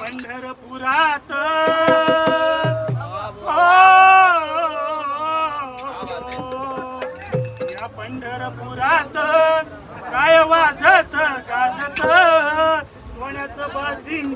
पंढरपुरात पंढरपुरात काय वाजत गाजत? सोन्याचं बाजिंग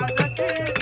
हरशान वाजते